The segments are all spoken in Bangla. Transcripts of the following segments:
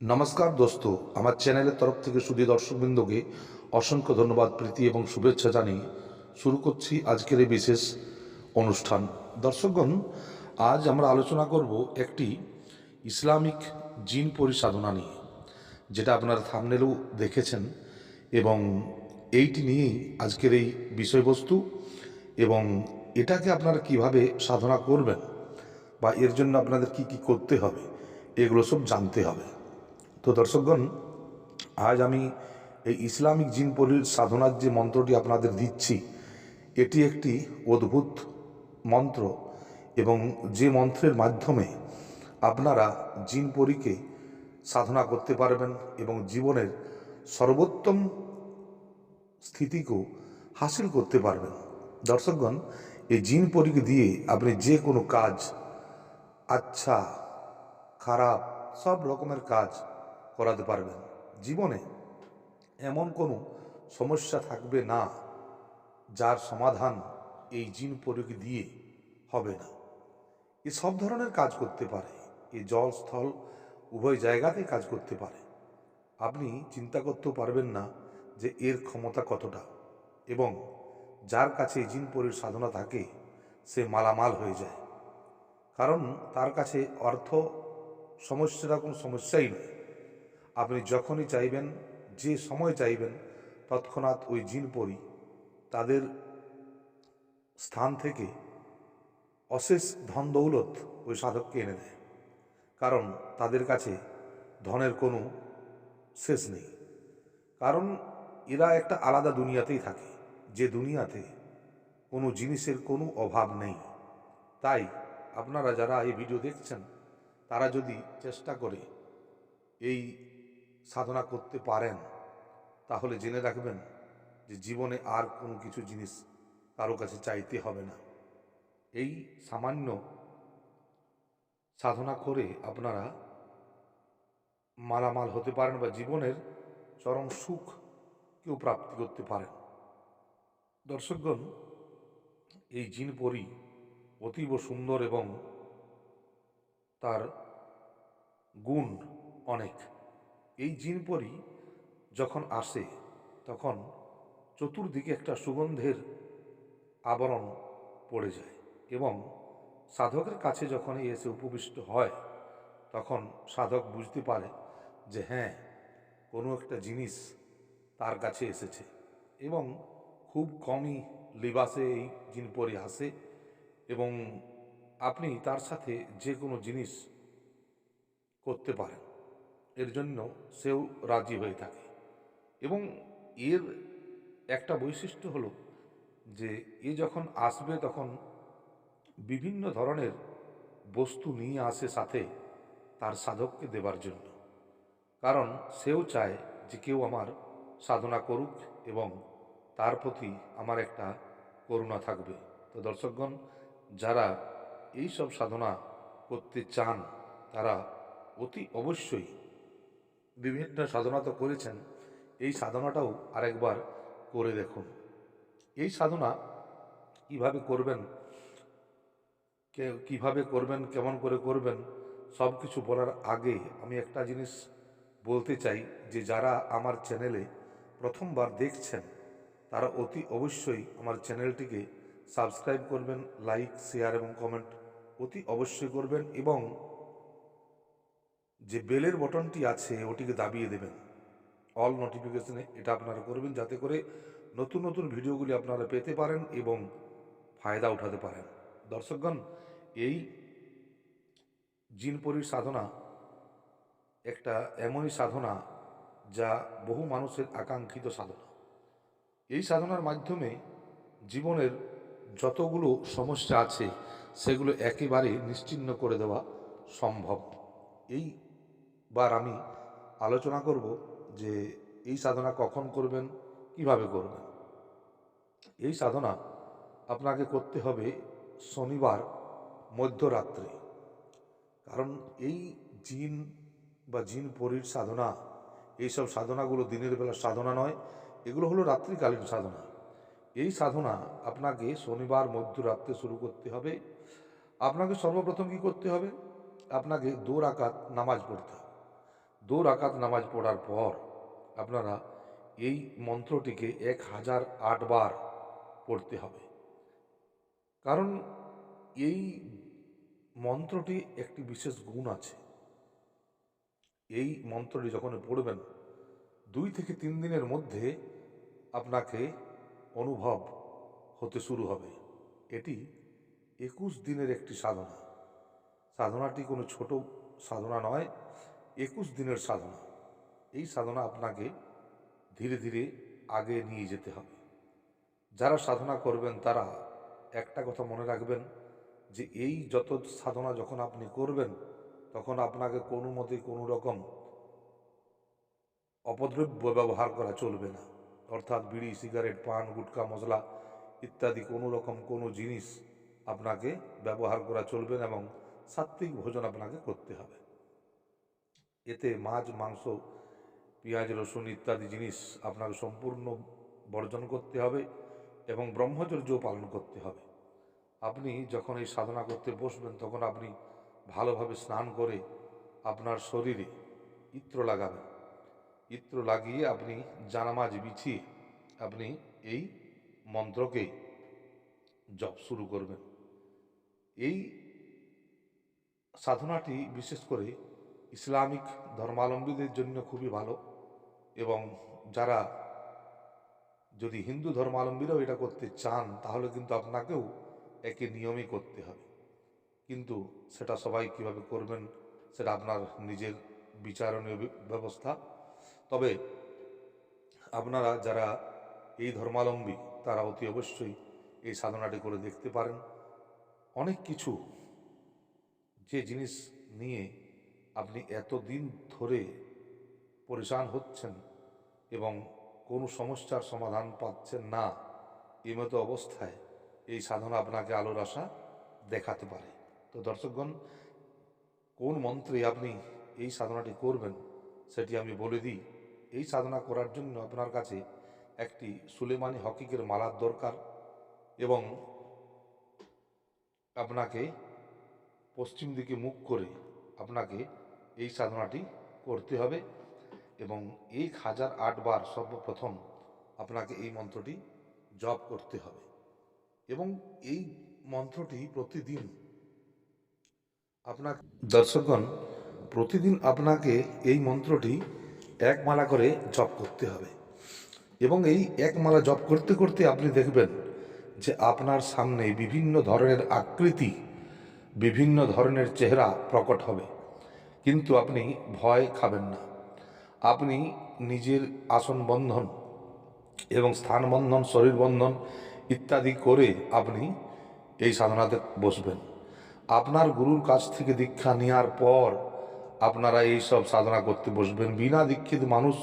নমস্কার দোস্ত, আমার চ্যানেলের তরফ থেকে সুদী দর্শকবৃন্দকে অসংখ্য ধন্যবাদ, প্রীতি এবং শুভেচ্ছা জানিয়ে শুরু করছি আজকের এই বিশেষ অনুষ্ঠান। দর্শকগণ, আজ আমরা আলোচনা করব একটি ইসলামিক জিন পরিসাধনা নিয়ে, যেটা আপনারা থামনেলেও দেখেছেন এবং এইটি নিয়েই আজকের এই বিষয়বস্তু এবং এটাকে আপনারা কীভাবে সাধনা করবেন বা এর জন্য আপনাদের কি কি করতে হবে, এগুলো সব জানতে হবে। তো দর্শকগণ, আজ আমি এই ইসলামিক জিন পরির সাধনার যে মন্ত্রটি আপনাদের দিচ্ছি, এটি একটি অদ্ভুত মন্ত্র এবং যে মন্ত্রের মাধ্যমে আপনারা জিন পরীকে সাধনা করতে পারবেন এবং জীবনের সর্বোত্তম স্থিতিকেও হাসিল করতে পারবেন। দর্শকগণ, এই জিন পরীকে দিয়ে আপনি যে কোনো কাজ আচ্ছা খারাপ, সব রকমের কাজ করাতে পারবেন। জীবনে এমন কোনো সমস্যা থাকবে না, যার সমাধান এই জিন পরীকে দিয়ে হবে না। এ সব ধরনের কাজ করতে পারে। এ জল স্থল উভয় জায়গাতে কাজ করতে পারে। আপনি চিন্তা করতেও পারবেন না যে এর ক্ষমতা কতটা এবং যার কাছে জিন পরীর সাধনা থাকে, সে মালামাল হয়ে যায়। কারণ তার কাছে অর্থ সমস্যাটা কোনো সমস্যাই নয়। আপনি যখনই চাইবেন, যে সময় চাইবেন, তৎক্ষণাৎ ওই জিন পরি তাদের স্থান থেকে অশেষ ধন দৌলত ওই সাধককে এনে দেয়। কারণ তাদের কাছে ধনের কোনো শেষ নেই। কারণ এরা একটা আলাদা দুনিয়াতেই থাকে, যে দুনিয়াতে কোনো জিনিসের কোনো অভাব নেই। তাই আপনারা যারা এই ভিডিও দেখছেন, তারা যদি চেষ্টা করে এই সাধনা করতে পারেন, তাহলে জেনে রাখবেন যে জীবনে আর কোনো কিছু জিনিস কারও কাছে চাইতে হবে না। এই সামান্য সাধনা করে আপনারা মালামাল হতে পারেন বা জীবনের চরম সুখ কেউ প্রাপ্তি করতে পারেন। দর্শকগণ, এই জিন পরি অতীব সুন্দর এবং তার গুণ অনেক। এই জিন পরি যখন আসে, তখন চতুর্দিকে একটা সুগন্ধের আবরণ পড়ে যায় এবং সাধকের কাছে যখন এসে উপবিষ্ট হয়, তখন সাধক বুঝতে পারে যে হ্যাঁ কোনো একটা জিনিস তার কাছে এসেছে এবং খুব কমই লিবাসে এই জিন পরি আসে এবং আপনি তার সাথে যে কোনো জিনিস করতে পারেন। এর জন্য সেও রাজি হয়ে থাকে। এবং এর একটা বৈশিষ্ট্য হলো যে, এ যখন আসবে তখন বিভিন্ন ধরনের বস্তু নিয়ে আসে সাথে তার সাধককে দেবার জন্য। কারণ সেও চায় যে কেউ আমার সাধনা করুক এবং তার প্রতি আমার একটা করুণা থাকবে। তো দর্শকগণ, যারা এই সব সাধনা করতে চান, তারা অতি অবশ্যই বিভিন্ন সাধনা তো করেছেন, এই সাধনাটাও আরেকবার করে দেখুন। এই সাধনা কীভাবে করবেন কীভাবে করবেন, কেমন করে করবেন, সব কিছু বলার আগে আমি একটা জিনিস বলতে চাই যে, যারা আমার চ্যানেলে প্রথমবার দেখছেন, তারা অতি অবশ্যই আমার চ্যানেলটিকে সাবস্ক্রাইব করবেন, লাইক, শেয়ার এবং কমেন্ট অতি অবশ্যই করবেন এবং যে বেলের বটনটি আছে, ওটিকে দাবিয়ে দেবেন। অল নোটিফিকেশনে এটা আপনারা করবেন যাতে করে নতুন নতুন ভিডিওগুলি আপনারা পেতে পারেন এবং ফায়দা উঠাতে পারেন। দর্শকগণ, এই জিনপরির সাধনা একটা এমনই সাধনা যা বহু মানুষের আকাঙ্ক্ষিত সাধনা। এই সাধনার মাধ্যমে জীবনের যতগুলো সমস্যা আছে, সেগুলো একেবারে নিশ্চিহ্ন করে দেওয়া সম্ভব। এইবার আমি আলোচনা করব যে এই সাধনা কখন করবেন, কীভাবে করবেন। এই সাধনা আপনাকে করতে হবে শনিবার মধ্যরাত্রে। কারণ এই জিন বা জিন পরীর সাধনা এইসব সাধনাগুলো দিনের বেলা সাধনা নয়, এগুলো হলো রাত্রিকালীন সাধনা। এই সাধনা আপনাকে শনিবার মধ্যরাত্রে শুরু করতে হবে। আপনাকে সর্বপ্রথম কি করতে হবে? আপনাকে দু রাকাত নামাজ পড়তে হবে। দু রাকাত নামাজ পড়ার পর আপনারা এই মন্ত্রটিকে এক হাজার আটবার পড়তে হবে। কারণ এই মন্ত্রটি একটি বিশেষ গুণ আছে। এই মন্ত্রটি যখন পড়বেন, দুই থেকে তিন দিনের মধ্যে আপনাকে অনুভব হতে শুরু হবে। এটি একুশ দিনের একটি সাধনা। সাধনাটি কোনো ছোট সাধনা নয় একুশ দিনের সাধনা। এই সাধনা আপনাকে ধীরে ধীরে আগে নিয়ে যেতে হবে। যারা সাধনা করবেন তারা একটা কথা মনে রাখবেন যে এই যত সাধনা যখন আপনি করবেন, তখন আপনাকে কোনো মতে কোনো রকম অপদ্রব্য ব্যবহার করা চলবে না। অর্থাৎ বিড়ি, সিগারেট, পান, গুটকা, মশলা ইত্যাদি কোনো রকম কোনো জিনিস আপনাকে ব্যবহার করা চলবে না এবং সাত্ত্বিক ভোজন আপনাকে করতে হবে। এতে মাছ, মাংস, পেঁয়াজ, রসুন ইত্যাদি জিনিস আপনাকে সম্পূর্ণ বর্জন করতে হবে এবং ব্রহ্মচর্য পালন করতে হবে। আপনি যখন এই সাধনা করতে বসবেন, তখন আপনি ভালোভাবে স্নান করে আপনার শরীরে ইত্র লাগাবেন। ইত্র লাগিয়ে আপনি জানামাজ বিছিয়ে আপনি এই মন্ত্রকে জপ শুরু করবেন। এই সাধনাটি বিশেষ করে ইসলামিক ধর্মাবলম্বীদের জন্য খুবই ভালো এবং যারা যদি হিন্দু ধর্মাবলম্বীরাও এটা করতে চান, তাহলে কিন্তু আপনাকেও একে নিয়মই করতে হবে। কিন্তু সেটা সবাই কীভাবে করবেন, সেটা আপনার নিজের বিচারণীয় ব্যবস্থা। তবে আপনারা যারা এই ধর্মাবলম্বী, তারা অতি অবশ্যই এই সাধনাটি করে দেখতে পারেন। অনেক কিছু যে জিনিস নিয়ে আপনি এতদিন ধরে পরেশান হচ্ছেন এবং কোনো সমস্যার সমাধান পাচ্ছেন না এই মতো অবস্থায় এই সাধনা আপনাকে আলোর আশা দেখাতে পারে। তো দর্শকগণ, কোন মন্ত্রে আপনি এই সাধনাটি করবেন সেটি আমি বলে দিই। এই সাধনা করার জন্য আপনার কাছে একটি সুলেমানি হকিকের মালার দরকার এবং আপনাকে পশ্চিম দিকে মুখ করে আপনাকে এই সাধনাটি করতে হবে এবং এক হাজার আটবার সর্বপ্রথম আপনাকে এই মন্ত্রটি জপ করতে হবে। এবং এই মন্ত্রটি প্রতিদিন আপনার দর্শকগণ, প্রতিদিন আপনাকে এই মন্ত্রটি এক মালা করে জপ করতে হবে। এবং এই এক মালা জপ করতে করতে আপনি দেখবেন যে আপনার সামনে বিভিন্ন ধরনের আকৃতি, বিভিন্ন ধরনের চেহারা প্রকট হবে। কিন্তু আপনি ভয় খাবেন না। আপনি নিজের আসন বন্ধন এবং স্থান বন্ধন, শরীর বন্ধন ইত্যাদি করে আপনি এই সাধনাতে বসবেন। আপনার গুরুর কাছ থেকে দীক্ষা নেওয়ার পর আপনারা এই সব সাধনা করতে বসবেন। বিনা দীক্ষিত মানুষ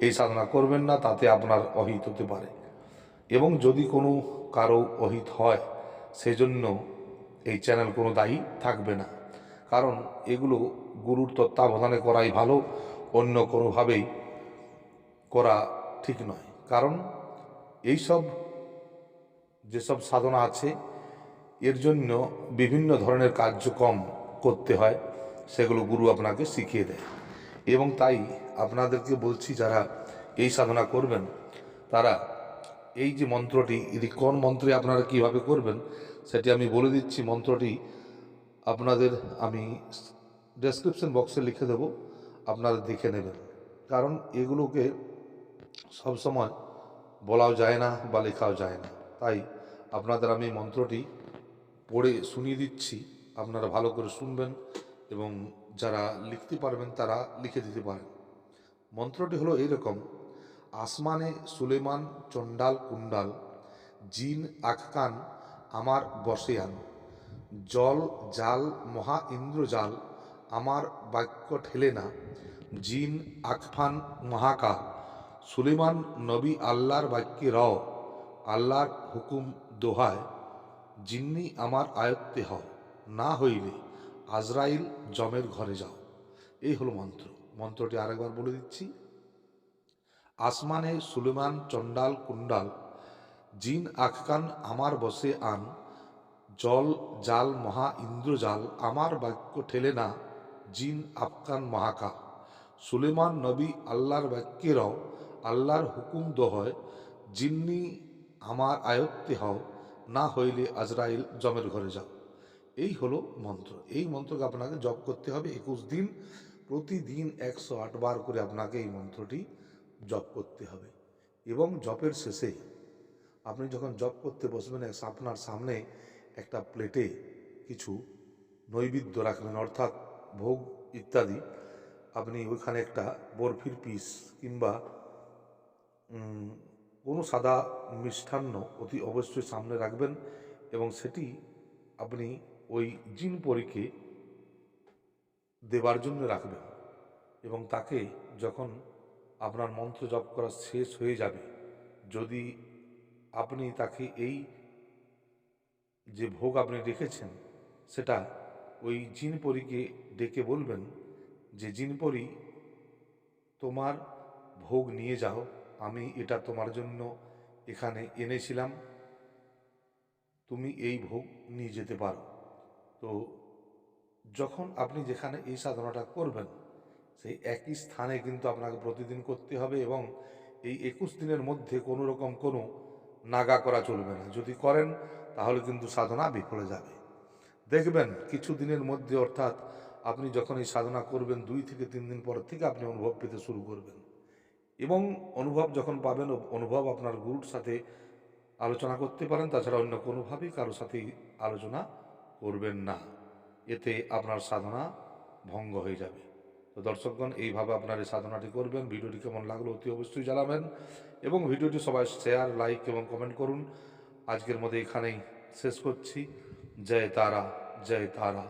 এই সাধনা করবেন না, তাতে আপনার অহিত হতে পারে। এবং যদি কোনো কারও অহিত হয়, সেজন্য এই চ্যানেল কোনো দায়ী থাকবে না। কারণ এগুলো গুরুর তত্ত্বাবধানে করাই ভালো, অন্য কোনোভাবেই করা ঠিক নয়। কারণ এইসব যেসব সাধনা আছে, এর জন্য বিভিন্ন ধরনের কার্যক্রম করতে হয়, সেগুলো গুরু আপনাকে শিখিয়ে দেয়। এবং তাই আপনাদেরকে বলছি, যারা এই সাধনা করবেন, তারা এই যে মন্ত্রটি এটি কোন মন্ত্রে আপনারা কীভাবে করবেন, সেটি আমি বলে দিচ্ছি। মন্ত্রটি আপনাদের আমি ডেসক্রিপশন বক্সে লিখে দেব, আপনারা দেখে নেবেন। কারণ এগুলোকে সবসময় বলাও যায় না বা লেখাও যায় না। তাই আপনাদের আমি মন্ত্রটি পড়ে শুনিয়ে দিচ্ছি, আপনারা ভালো করে শুনবেন এবং যারা লিখতে পারবেন তারা লিখে দিতে পারেন। মন্ত্রটি হলো এইরকম, আসমানে সুলেমান চণ্ডাল কুণ্ডাল, জিন আখকান আমার বসে আন জল, জাল, মহা ইন্দ্রজাল আমার বাক্য ঠেলে না। জিন আখফান মহাকাল, সুলেমান নবী আল্লাহর বাক্যে র আল্লাহর হুকুম দোহায়, জিন্নি আমার আয়ত্তে হও, না হইলে আজরাইল জমের ঘরে যাও। এই হলো মন্ত্র। মন্ত্রটি আরেকবার বলে দিচ্ছি। আসমানে সুলেমান চণ্ডাল কুণ্ডাল, জিন আখকান আমার বসে আন জল, জাল, মহা ইন্দ্রজাল, আমার বাক্য ঠেলে না, জিন আফকান মহাকাল সুলেমান নবী আল্লাহর বাক্যেরাও আল্লাহর হুকুম দহয় জিন্নি আমার আয়ত্তে হও, না হইলে আজরাইল জমের ঘরে যাও। এই হলো মন্ত্র। এই মন্ত্রকে আপনাকে জপ করতে হবে। একুশ দিন, প্রতিদিন একশো বার করে আপনাকে এই মন্ত্রটি জপ করতে হবে। এবং জপের শেষে আপনি যখন জপ করতে বসবেন আপনার সামনে একটা প্লেটে কিছু নৈবেদ্য রাখবেন অর্থাৎ ভোগ ইত্যাদি। আপনি ওইখানে একটা বরফির পিস কিংবা কোনো সাদা মিষ্টান্ন অতি অবশ্যই সামনে রাখবেন এবং সেটি আপনি ওই জিন পরীকে দেবার জন্য রাখবেন এবং তাকে যখন আপনার মন্ত্র জপ করা শেষ হয়ে যাবে, যদি আপনি তাকে এই যে ভোগ আপনি রেখেছেন, সেটা ওই জিন পরীকে ডেকে বলবেন যে জিন পরী তোমার ভোগ নিয়ে যাও। আমি এটা তোমার জন্য এখানে এনেছিলাম। তুমি এই ভোগ নিয়ে যেতে পারো। তো যখন আপনি যেখানে এই সাধনাটা করবেন, সেই একই স্থানে কিন্তু আপনাকে প্রতিদিন করতে হবে এবং এই একুশ দিনের মধ্যে কোনো রকম কোনো নাগা করা চলবে না। যদি করেন, তাহলে কিন্তু সাধনা বিফলে যাবে। দেখবেন, কিছু দিনের মধ্যে অর্থাৎ আপনি যখন এই সাধনা করবেন, দুই থেকে তিন দিন পর থেকে আপনি অনুভব পেতে শুরু করবেন। এবং অনুভব যখন পাবেন, অনুভব আপনার গুরুর সাথে আলোচনা করতে পারেন, তাছাড়া অন্য কোনোভাবেই কারোর সাথেই আলোচনা করবেন না। এতে আপনার সাধনা ভঙ্গ হয়ে যাবে। তো দর্শকগণ, এইভাবে আপনার এই সাধনাটি করবেন। ভিডিওটি কেমন লাগল অতি অবশ্যই জানাবেন এবং ভিডিওটি সবাই শেয়ার লাইক এবং কমেন্ট করুন। আজকের মধ্যে এখানেই শেষ করছি। জয় তারা জয় তারা।